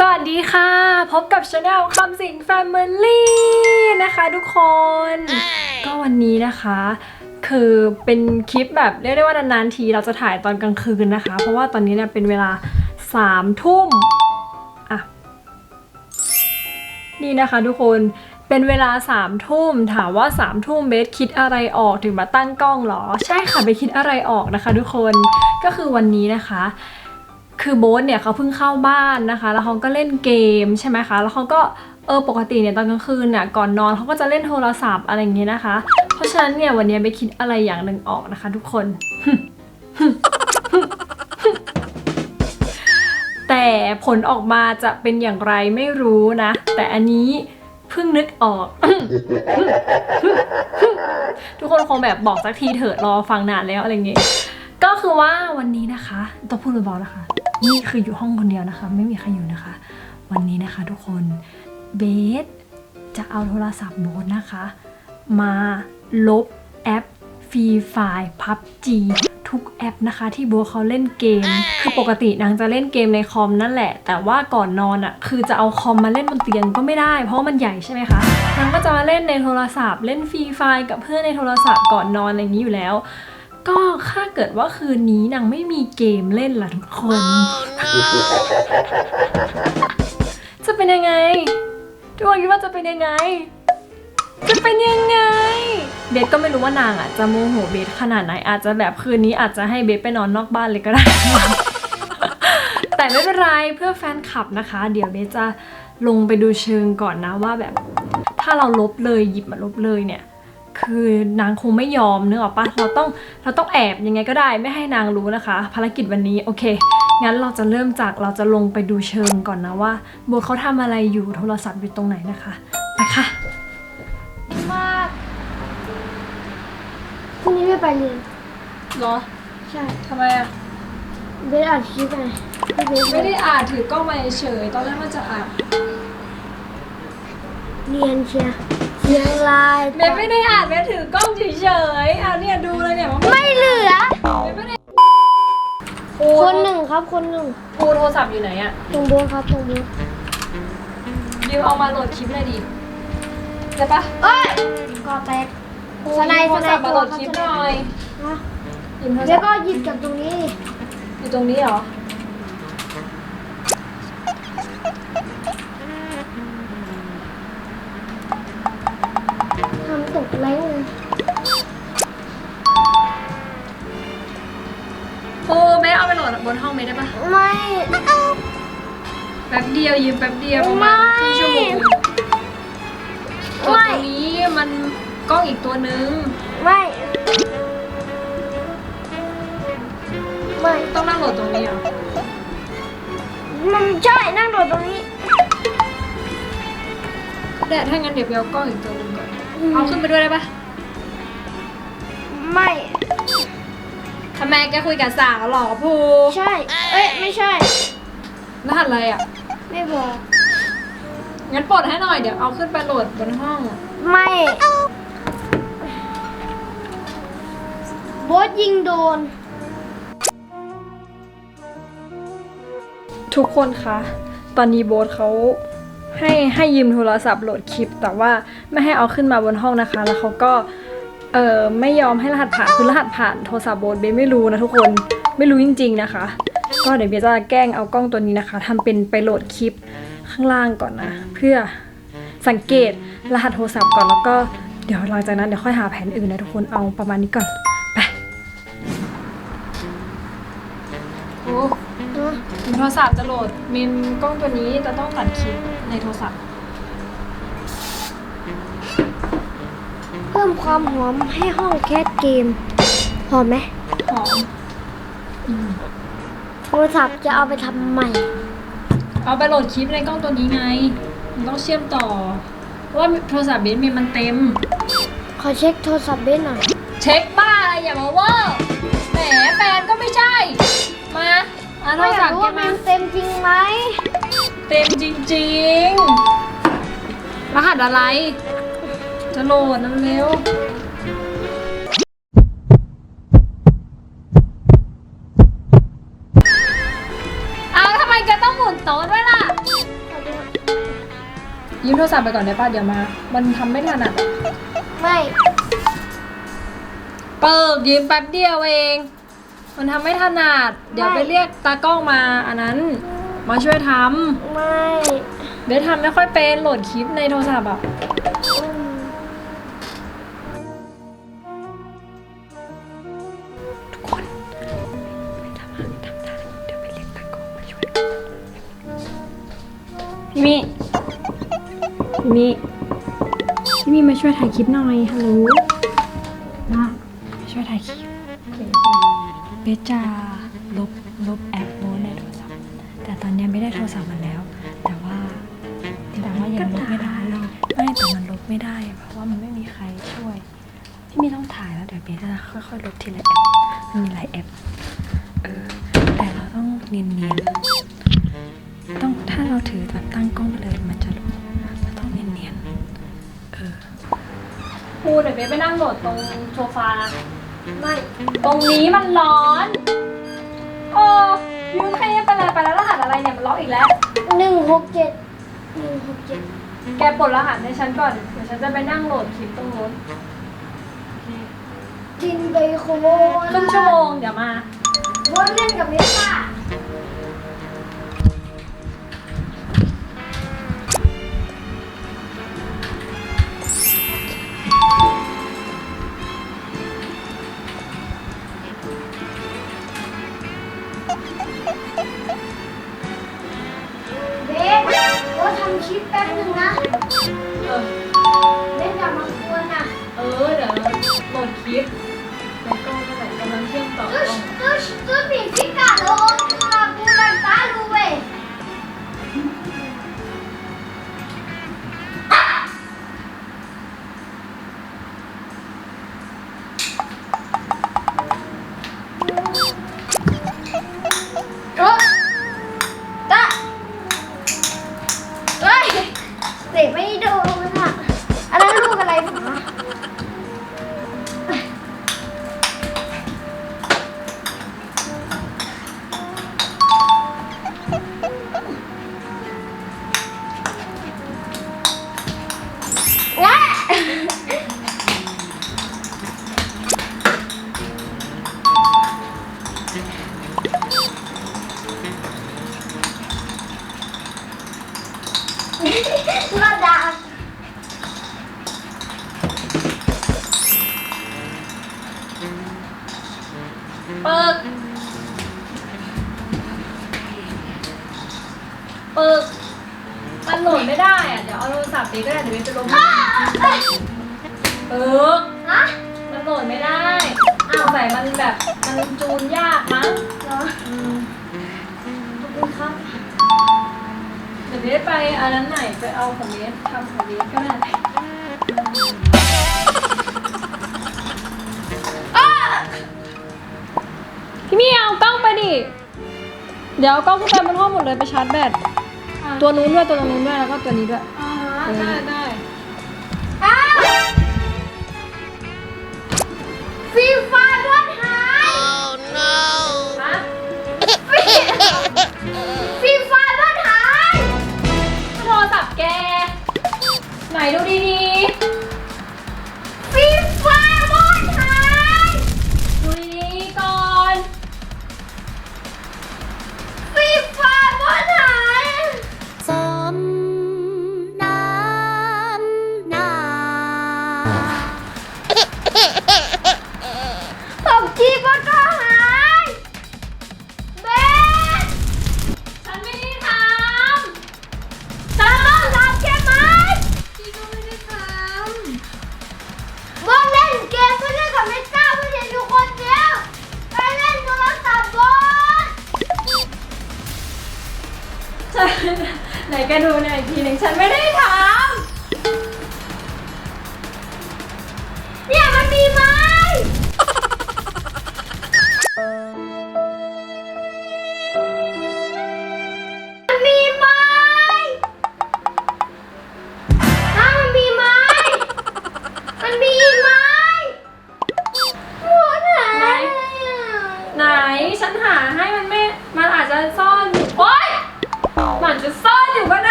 สวัสดีค่ะ พบกับช anel คำสิงแฟมิลี่นะคะทุกคน ก็วันนี้นะคะ คือเป็นคลิปแบบเรียกได้ว่านานๆทีเราจะถ่ายตอนกลางคืนนะคะ เพราะว่าตอนนี้เนี่ยเป็นเวลาสามทุ่มอะนี่นะคะทุกคนเป็นเวลาสามทุ่มถามว่าสามทุ่มเบสคิดอะไรออกถึงมาตั้งกล้องเหรอ ใช่ค่ะเบสคิดอะไรออกนะคะ ทุกคนก็คือวันนี้นะคะ คือโบ๊ทเนี่ยเขาเพิ่งเข้าบ้านนะคะ แล้วเขาก็เล่นเกมใช่ไหมคะ แล้วเขาก็เออปกติเนี่ยตอนกลางคืนเนี่ยก่อนนอนเขาก็จะเล่นโทรศัพท์อะไรอย่างเงี้ยนะคะ เพราะฉะนั้นเนี่ยวันนี้ไปคิดอะไรอย่างหนึ่งออกนะคะ ทุกคน แต่ผลออกมาจะเป็นอย่างไรไม่รู้นะ แต่อันนี้เพิ่งนึกออก ทุกคนคงแบบบอกสักทีเถอะรอฟังนานแล้วอะไรเงี้ยก็คือว่าวันนี้นะคะ ต้องพูดเบาๆนะคะ นี่คืออยู่ห้องคนเดียวนะคะ ไม่มีใครอยู่นะคะ วันนี้นะคะทุกคนเบสจะเอาโทรศัพท์โบ๊ทนะคะ มาลบแอปฟรีไฟล์พับจีทุกแอปนะคะที่โบเขาเล่นเกม คือปกตินางจะเล่นเกมในคอมนั่นแหละ แต่ว่าก่อนนอนอะ่ะคือจะเอาคอมมาเล่นบนเตียงก็ไม่ได้ เพราะมันใหญ่ใช่ไหมคะนางก็จะมาเล่นในโทรศัพท์ เล่นฟรีไฟล์กับเพื่อนในโทรศัพท์ก่อนนอนอะไรอย่างนี้อยู่แล้ว ก็ถ้าเกิดว่าคืนนี้นางไม่มีเกมเล่นล่ะทุกคน จะเป็นยังไง ทุกคนคิดว่าจะเป็นยังไง จะเป็นยังไง เบสก็ไม่รู้ว่านางอะจะโมโหเบสขนาดไหนอาจจะแบบคืนนี้อาจจะให้เบสไปนอนนอกบ้านเลยก็ได้ แต่ไม่เป็นไรเพื่อแฟนคลับนะคะ เดี๋ยวเบสจะลงไปดูเชิงก่อนนะว่าแบบ ถ้าเราลบเลยหยิบมาลบเลยเนี่ย คือนางคงไม่ยอมนึกออกปะเราต้องเราต้องแอบยังไงก็ได้ไม่ให้นางรู้นะคะ ภารกิจวันนี้โอเค งั้นเราจะเริ่มจากเราจะลงไปดูเชิงก่อนนะว่าโบเขาทำอะไรอยู่โทรศัพท์อยู่ตรงไหนนะคะไปค่ะมากพรุ่งนี้ไม่ไปเรียนเหรอใช่ทำไมอะเบสอัดคลิปไงพี่เบสไม่ได้อ่านถือกล้องมาเฉยตอนแรกมันจะอ่านเรียนเชียร์ เชียงรายเบสไม่ได้อ่านเบสถือกล้องเฉยๆอะเนี่ยดูเลยเนี่ยว่าไม่เหลือ เบสไม่ได้คนหนึ่งครับคนหนึ่งปูโทรศัพท์อยู่ไหนอะตรงโบสครับตรงโบสยิวเอามาโหลดคลิปเลยดิได้ปะเอ้ยกอแตกปูสไนด์โทรศัพท์สไนด์มาโหลดคลิปหน่อยนะหยิบโทรแล้ศัวพท์ก็หยิบจากตรงนี้ อยู่ตรงนี้เหรอ เดียวยืมแป๊บเดียวประมาณครึ่งชั่วโมงกดตรงนี้มันกล้องอีกตัวนึง ไม่ไม่ต้องนั่งโหลดตรงนี้เหรอมันใช่นั่งโดดตรงนี้ แต่ถ้างั้นเดี๋ยวไปเอากล้องอีกตัวนึงก่อนเอาขึ้นไปด้วยได้ปะไม่ทำไมแกคุยกับสาวเหรอภูใช่ เอ้ยไม่ใช่ รหัสอะไรอะ ไม่บอก งั้นปลดให้หน่อยเดี๋ยวเอาขึ้นไปโหลดบนห้อง ไม่โบสยิงโดน ทุกคนคะ ตอนนี้โบ๊ทเขาให้ให้ยืมโทรศัพท์โหลดคลิป แต่ว่าไม่ให้เอาขึ้นมาบนห้องนะคะ แล้วเขาก็เออไม่ยอมให้รหัสผ่านคือรหัสผ่านโทรศัพท์โบ๊ทเบสไม่รู้นะทุกคน ไม่รู้จริง ๆ นะคะ ก็เดี๋ยวเบสจะแกล้งเอากล้องตัวนี้นะคะทำเป็นไปโหลดคลิปข้างล่างก่อนนะ เพื่อสังเกตรหัสโทรศัพท์ก่อนแล้วก็เดี๋ยวหลังจากนั้นเดี๋ยวค่อยหาแผนอื่นนะทุกคนเอาประมาณนี้ก่อนไปโอ้โทรศัพท์จะโหลดเมมกล้องตัวนี้จะต้องตัดคลิปในโทรศัพท์เพิ่มความหอมให้ห้องแคสเกม หอมไหมหอมโท รศัพท์จะเอาไปทำใหม่ เอาไปโหลดคลิปในกล้องตัวนี้ไง มันต้องเชื่อมต่อ เพราะว่าโทรศัพท์เบนเมมมันเต็ม ขอเช็คโทรศัพท์เบสหน่อย เช็คบ้าอะไรอย่ามาเว่าแหมแฟนก็ไม่ใช่ มาเอาโทไม่รอยาศักพท์รู้แกว่ามัมานเต็มจริงไหม เต็มจริง ๆ รหัสอะไร จะโหลดนั่นเร็วเยืมโทรศัพท์ไปก่อนได้ป่ะเดี๋ยวมา มันทำไม่ถนัดอะไม่เปิกยืมแป๊บเดียวเอง มันทำไม่ถนัด เดี๋ยวไปเรียกตากล้องมาอันนั้น มาช่วยทไม่ำเบสทำไม่ค่อยเป็นโหลดคลิปในโทรศัพท์อะอืมทุกคนไปทำงานทำได้เดี๋ยวไปเรียกตากล้องมาช่วยพี่มี่พี่ มี่พี่มี่มาช่วยถ่ายคลิปหน่อยฮัลโหลมามาช่วยถ่ายคลิปเบสจะลบลบแอปโน้ตในโทรศัพท์ แต่ตอนนี้ไม่ได้โทรศัพท์มันแล้ว แต่ว่าแต่ว่ายังลบไม่ได้ไม่แต่มันลบไม่ได้ เพราะว่ามันไม่มีใครช่วย พี่มีต้องถ่ายแล้วเดี๋ยวเบสจะค่อยๆลบทีละแอปมันมีหลายแอปเออแต่เราต้องเนียนๆต้องถ้าเราถือแบบตั้งกล้องไปเลยมันจะ ๆเออครูเดี๋ยวเบสไปนั่งโหลดตรงโซฟาไม่ ตรงนี้มันร้อนโอ้ยืมใครเป็นอะไรไปแล้วรหัสอะไรเนี่ยมันล็อกอีกแล้ว หนึ่งหกเจ็ดหนึ่งหกเจ็ดแกปลดรหัสให้ฉันก่อนเดี๋ยวฉันจะไปนั่งโหลดคลิปตรงนู้นกินไปโคครึ่งชั่วโมงเดี๋ยวมา วนเล่นกับเมซ่า ปิกมันโหลดไม่ได้อะเดี๋ยวเอาโทรศัพท์ไปก็ได้เดี๋ยวไปลงปิกฮะมันโหลดไม่ได้อ้าวใส่มันแบบมันจูนยากมั้งเหรออืมขอบคุณครับ เดี๋ยวเบสไปอันนั้นไหนไปเอาของเบสทำของเบสก็ได้ พี่มี่เอากล้องไปดิ เดี๋ยวเอากล้องขึ้นไปบนห้องหมดเลยไปชาร์จแบต ตัวนู้นด้วยตัวนู้นด้วยแล้วก็ตัวนี้ด้วย อ่าเออได้ได้อ้าวฟรีไฟร์บนหายฮะฟรีฟรีไฟร์บนหายโทรศัพท์แก ไหนดูดี แกดูหน่อยอีกทีหนึ่งฉันไม่ได้ท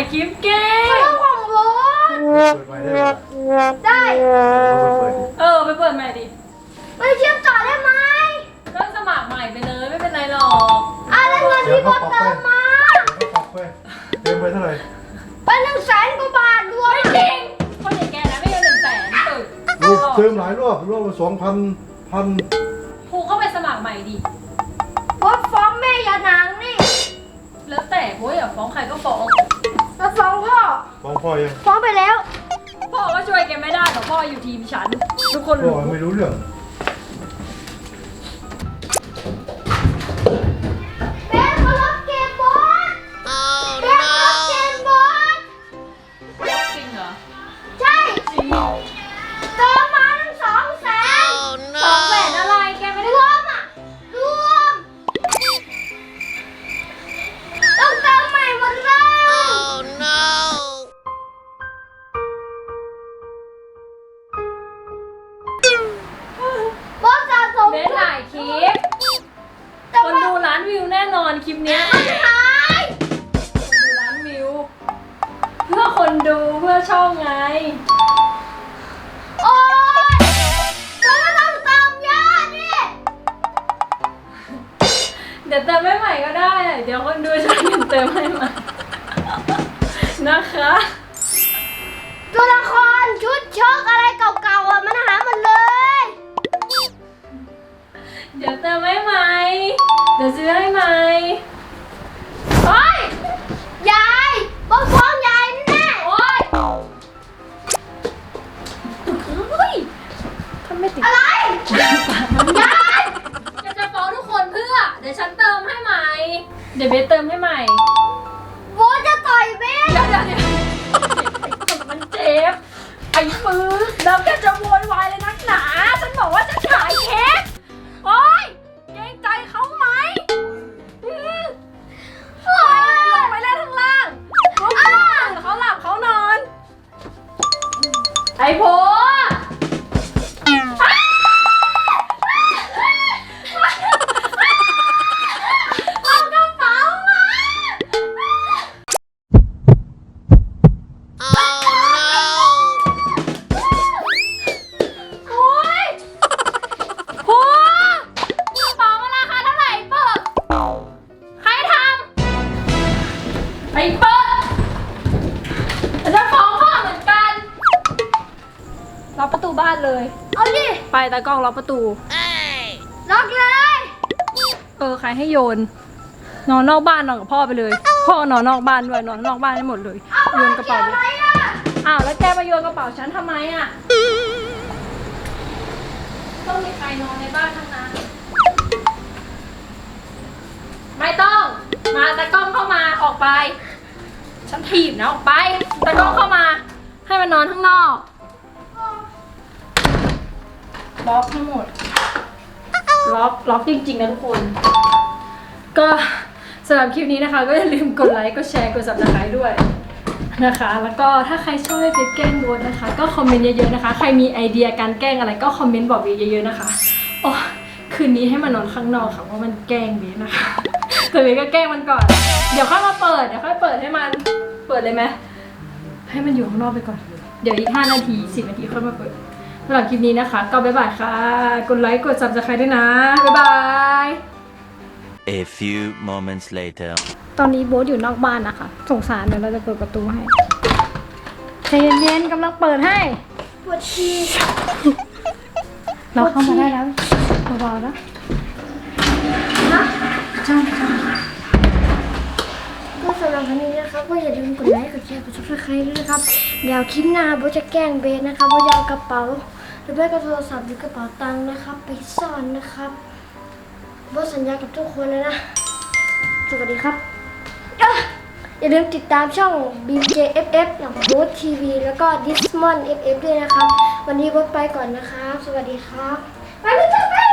ายคลิปเก่ง เรื่องของรู้ได้ได้เออ ไปเปิดใหม่ดิ ไปเชื่อมต่อได้ไหมก็สมัครใหม่ไปเลยไม่เป็นไรหรอกอะไรเงินที่บอลเติมมาเดี๋ยวเปรัไปเติมไปเท่าไหร่ไปหนึ่งแสนกว่าบาทรวมจริงคนอย่างแกนะไม่เกิหนึ่งแสนตึกรูปเติมหลายรอบรอบละสองพันพันผูกเข้าไปสมัครใหม่ดิ รถฟ้องแม่ยาหนังนี่ แล้วแต่โว้ยอย่าฟ้องใครก็ฟ้อง พ่อยังฟ้องไปแล้ว พ่อก็ช่วยแกไม่ได้แต่พ่ออยู่ทีมฉัน ทุกคนพ่อรู้ ไม่รู้เรื่อง เดี๋ยวเติมให้ใหม่ก็ได้เดี๋ยวคนดูช่วยกันเติมให้ใหม่นะคะ ตัวละครชุดเชิกอะไรเก่าๆอะมันหาหมดเลย เดี๋ยวเติมให้ใหม่ เดี๋ยวซื้อให้ใหม่ เลยเอาดิไปตากล้องล็อกประตู ล็อกเลย เออใครให้โยน นอนนอกบ้านนอนกับพ่อไปเลย พ่อนอนนอกบ้านด้วยนอนนอกบ้านให้หมดเลย โยนกระเป๋าอะไรไปอะอ้าวแล้วแกมาโยนกระเป๋าฉันทำไมอะต้องมีใครนอนในบ้านทั้งนั้น ไม่ต้อง มาตากล้องเข้ามาออกไป ฉันถีบนะออกไปตากล้องเข้ามา ให้มันนอนข้างนอก ล็อกทั้งหมด ล็อกล็อกจริงๆนะทุกคน ก็สำหรับคลิปนี้นะคะ ก็อย่าลืมกดไลค์ กดแชร์ กด subscribe ด้วยนะคะ แล้วก็ถ้าใครชอบให้เพชรแกล้งโบนนะคะ ก็คอมเมนต์เยอะๆนะคะ ใครมีไอเดียการแกล้งอะไรก็คอมเมนต์บอกเบเยอะๆนะคะโอ้คืนนี้ให้มันนอนข้างนอกค่ะเพราะมันแกล้งเบสนะคะแต่เบสก็แกล้งมันก่อน เดี๋ยวค่อยมาเปิด เดี๋ยวค่อยเปิดให้มัน เปิดเลยไหมให้มันอยู่ข้างนอกไปก่อน เดี๋ยวอีก5นาที10นาทีค่อยมาเปิดำหรับคลิปนี้นะคะ ก็บ๊ายบายค่ะ กดไลค์กด subscribe ด้วยนะ บ๊ายบาย A few moments later. ตอนนี้โบ๊ทอยู่นอกบ้านนะคะ สงสารเดี๋ยวเราจะเปิดประตูให้ใจเย็นๆกำลังเปิดให้ ปวดฉี่เราเข้ามาได้แล้วเบาๆนะนะใช่ใช่ก็สำหรับวันนี้นะครับก็อย่าลืมกดไลค์กดแชร์กดซับสไครต์ด้วยนะครับ เดี๋ยวคลิปหน้าโบทจะแกล้งเบสนะครับโบทจะเอากระเป๋าห รือไม่ก็โทรศัพท์หรือกระเป๋าตังค์นะครับ ไปซ่อนนะครับโบทสัญญากับทุกคนเลยนะ สวัสดีครับอะอย่าลืมติดตามช่อง BJFF อย่างโบททีวีแล้วก็ Dismon FF ด้วยนะครับ วันนี้โบทไปก่อนนะครับ สวัสดีครับไปไปไป